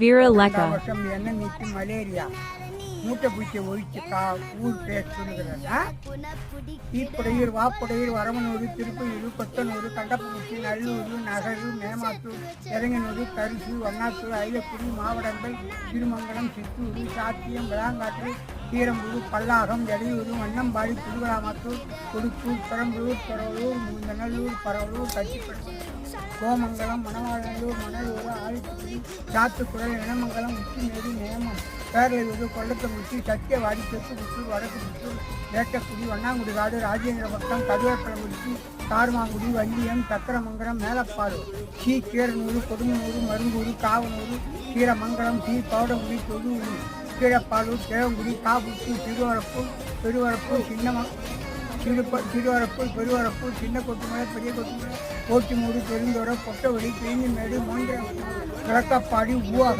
Viraleka, வருஷம் என்ன நீக்கி மலேரியா? மூட்டை பூச்சியை ஒழிச்சு கா ஊர் பேர் சொல்லுகிறதா தீப்புடையூர் வாப்புடையூர் வரமனூர் திருப்பையூர் கொத்தனூர் கண்டப்பகுச்சி நல்லூர் நகர் மேமாத்தூர் இறங்கனூர் தரிசு வண்ணாத்தூர் ஐலக்குடி மாவட்டங்கள் திருமங்கலம் சித்தூர் சாத்தியம் விளாங்காற்று கீரம்பூர் பல்லாகம் எடையூர் வண்ணம்பாடி திருவிழாமத்தூர் கொடுக்கூர் பெரம்பலூர் பரவலூர் முந்தநல்லூர் பரவலூர் கட்சிப்பட்டு கோமங்கலம் மணவாளூர் மணலூர் ஆழிக்குடி சாத்துக்குளம் இனமங்கலம் உச்சிமேடு நேமம். பேரலையூர் கொள்ளத்தங்குச்சி சத்தியவாடி தெற்கு புத்தூர் வடக்கு புத்தூர் வேட்டக்குடி வண்ணாங்குடி காடு ராஜேந்திரபட்டம் கருவேப்பளங்குறிச்சி கார்மாங்குடி வள்ளியம் சக்கரமங்கலம் மேலப்பாடு சி கீரனூர் கொடுங்கனூர் மருங்கூர் காவனூர் கீரமங்கலம் சி பவுடங்குடி தொழுவூர் கீழப்பாலூர் தேவங்குடி காபுத்து திருவரப்பூர் பெருவரப்பூர் சின்னம திருப்ப திருவரப்பூர் பெருவரப்பூர் சின்ன கொட்டுமலை பெரிய கொட்டுமலை ஓட்டிமூடு பெருந்தோரை Pottaveli தேனிமேடு Puta que tá pariu, boa